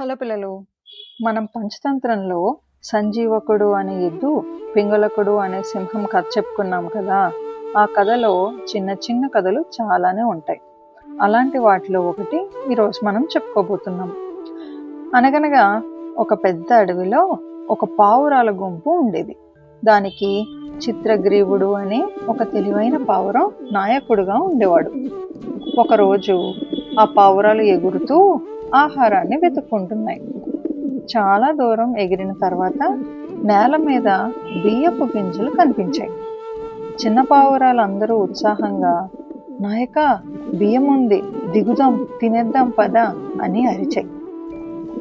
Hello పిల్లలు మనం పంచతంత్రంలో సంజీవకుడు అనే ఎద్దు పింగళకుడు అనే సింహం కథ చెప్పుకున్నాం కదా. ఆ కథలో చిన్న చిన్న కథలు చాలానే ఉంటాయి. అలాంటి వాటిలో ఒకటి ఈరోజు మనం చెప్పుకోబోతున్నాం. అనగనగా ఒక పెద్ద అడవిలో ఒక పావురాల గుంపు ఉండేది. దానికి చిత్రగ్రీవుడు అనే ఒక తెలివైన పావురం నాయకుడుగా ఉండేవాడు. ఒకరోజు ఆ పావురాలు ఎగురుతూ ఆహారాన్ని వెతుక్కుంటున్నాయి. చాలా దూరం ఎగిరిన తర్వాత నేల మీద బియ్యపు గింజలు కనిపించాయి. చిన్న పావురాలు అందరూ ఉత్సాహంగా నాయక బియ్యం ఉంది దిగుదాం తినేద్దాం పద అని అరిచాయి.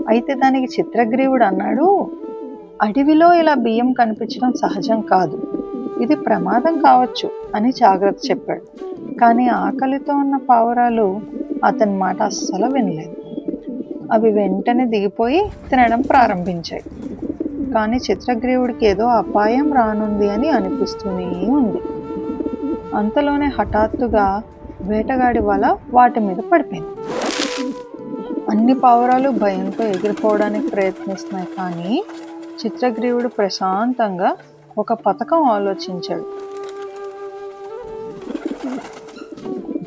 అయితే దానికి చిత్రగ్రీవుడు అన్నాడు అడవిలో ఇలా బియ్యం కనిపించడం సహజం కాదు. ఇది ప్రమాదం కావచ్చు అని జాగ్రత్త చెప్పాడు. కానీ ఆకలితో ఉన్న పావురాలు అతని మాట అస్సలు వినలేదు. అవి వెంటనే దిగిపోయి తినడం ప్రారంభించాయి. కానీ చిత్రగ్రీవుడికి ఏదో అపాయం రానుంది అని అనిపిస్తూనే ఉంది. అంతలోనే హఠాత్తుగా వేటగాడి వల వాటి మీద పడిపోయింది. అన్ని పావురాలు భయంతో ఎగిరిపోవడానికి ప్రయత్నిస్తున్నాయి కానీ చిత్రగ్రీవుడు ప్రశాంతంగా ఒక పథకం ఆలోచించాడు.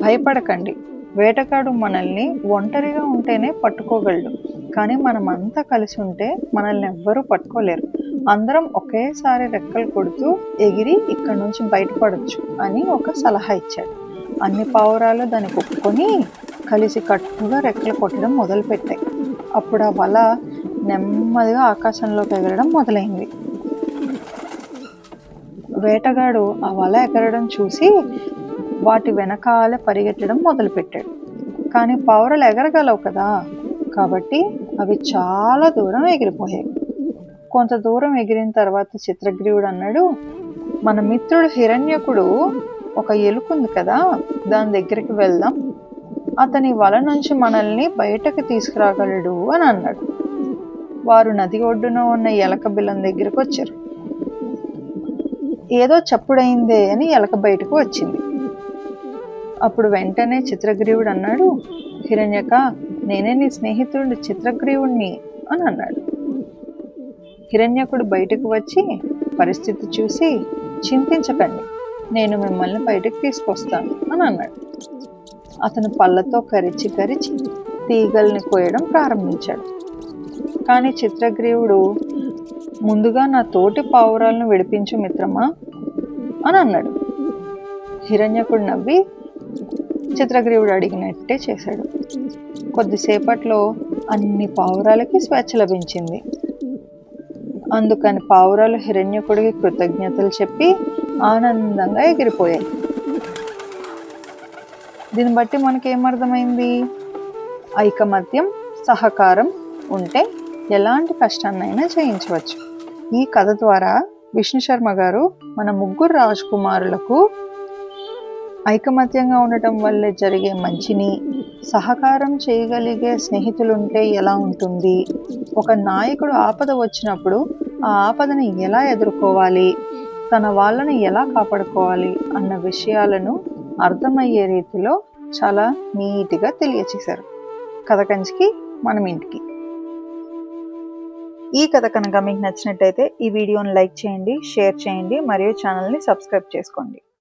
భయపడకండి. వేటగాడు మనల్ని ఒంటరిగా ఉంటేనే పట్టుకోగలడు. కానీ మనం అంతా కలిసి ఉంటే మనల్ని ఎవ్వరూ పట్టుకోలేరు. అందరం ఒకేసారి రెక్కలు కొడుతూ ఎగిరి ఇక్కడ నుంచి బయటపడచ్చు అని ఒక సలహా ఇచ్చాడు. అన్ని పావురాలు దానికి ఒప్పుకొని కలిసి కట్టుగా రెక్కలు కొట్టడం మొదలుపెట్టాయి. అప్పుడు ఆ వల నెమ్మదిగా ఆకాశంలోకి ఎగరడం మొదలైంది. వేటగాడు ఆ వల ఎగరడం చూసి వాటి వెనకాలే పరిగెట్టడం మొదలుపెట్టాడు. కానీ పావురాలు ఎగరగలవు కదా. కాబట్టి అవి చాలా దూరం ఎగిరిపోయాయి. కొంత దూరం ఎగిరిన తర్వాత చిత్రగ్రీవుడు అన్నాడు మన మిత్రుడు హిరణ్యకుడు ఒక ఎలుకుంది కదా దాని దగ్గరికి వెళ్దాం. అతని వల నుంచి మనల్ని బయటకు తీసుకురాగలడు అని అన్నాడు. వారు నది ఒడ్డున ఉన్న ఎలక బిల్లం దగ్గరకు వచ్చారు. ఏదో చప్పుడైందే అని ఎలక బయటకు వచ్చింది. అప్పుడు వెంటనే చిత్రగ్రీవుడు అన్నాడు హిరణ్యక నేనే నీ స్నేహితుడు చిత్రగ్రీవుణ్ణి అని అన్నాడు. హిరణ్యకుడు బయటకు వచ్చి పరిస్థితి చూసి చింతించకండి నేను మిమ్మల్ని బయటకు తీసుకొస్తాను అని అన్నాడు. అతను పళ్ళతో కరిచి కరిచి తీగల్ని కోయడం ప్రారంభించాడు. కానీ చిత్రగ్రీవుడు ముందుగా నా తోటి పావురాలను విడిపించు మిత్రమా అని అన్నాడు. హిరణ్యకుడు నవ్వి చిత్రగ్రీవుడు అడిగినట్టే చేశాడు. కొద్దిసేపట్లో అన్ని పావురాలకి స్వేచ్ఛ లభించింది. అందుకని పావురాలు హిరణ్యకుడికి కృతజ్ఞతలు చెప్పి ఆనందంగా ఎగిరిపోయాయి. దీన్ని బట్టి మనకేమర్థమైంది ఐకమత్యం సహకారం ఉంటే ఎలాంటి కష్టాన్నైనా జయించవచ్చు ఈ కథ ద్వారా విష్ణు శర్మ గారు మన ముగ్గురు రాజకుమారులకు ఐకమత్యంగా ఉండటం వల్ల జరిగే మంచిని సహకారం చేయగలిగే స్నేహితులుంటే ఎలా ఉంటుంది? ఒక నాయకుడు ఆపద వచ్చినప్పుడు ఆ ఆపదని ఎలా ఎదుర్కోవాలి? తన వాళ్ళని ఎలా కాపాడుకోవాలి? అన్న విషయాలను అర్థమయ్యే రీతిలో చాలా నీట్గా తెలియచేశారు. కథ కంచికి మనం ఇంటికి. ఈ కథ కనుక మీకు నచ్చినట్టయితే ఈ వీడియోని లైక్ చేయండి షేర్ చేయండి మరియు ఛానల్ని సబ్స్క్రైబ్ చేసుకోండి.